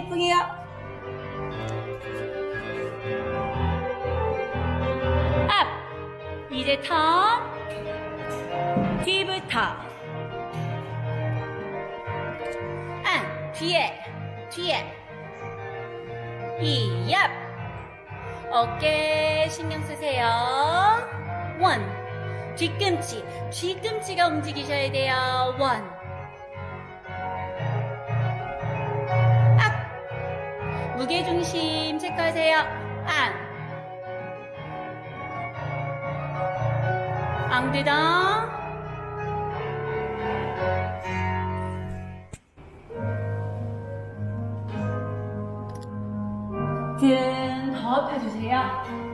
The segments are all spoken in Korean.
예쁘게요. 앞 이제 턴. 뒤부터. 안 뒤에 뒤에. 이얍 어깨 신경 쓰세요. 원. 뒤꿈치. 뒤꿈치가 움직이셔야 돼요. 원 무게중심 체크하세요. 안. 앙드당 등더 펴주세요.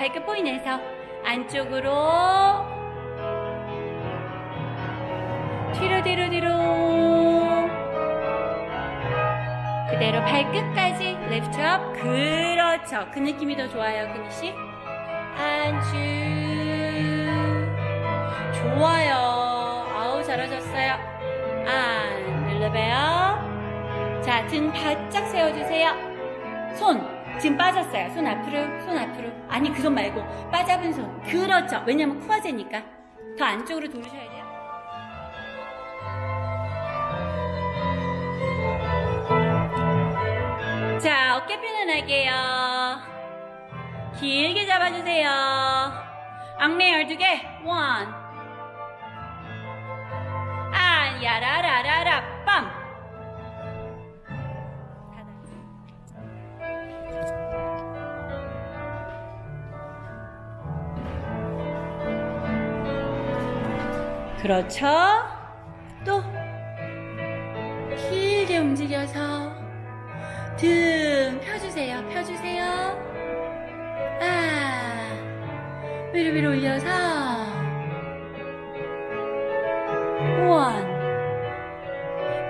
발끝 포인해서 안쪽으로 뒤로 뒤로 뒤로 그대로 발끝까지 리프트 업 그렇죠. 그 느낌이 더 좋아요, 씨. 안주 좋아요. 아우 잘하셨어요. 안 눌러봐요. 자, 등 바짝 세워주세요. 손 지금 빠졌어요. 손 앞으로, 손 앞으로. 아니 그 손 말고 빠잡은 손. 그렇죠. 왜냐면 코아제니까 더 안쪽으로 돌으셔야 돼요. 자, 어깨 편안하게요. 길게 잡아주세요. 악내 12개. 원. 아, 야라라라 그렇죠. 또 길게 움직여서 등 펴주세요. 펴주세요. 아, 위로 위로 올려서 원.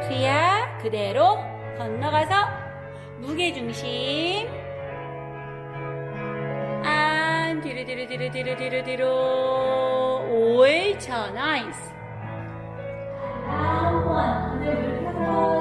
뒤야 그대로 건너가서 무게 중심. 옳죠. 나이스. 다음 원.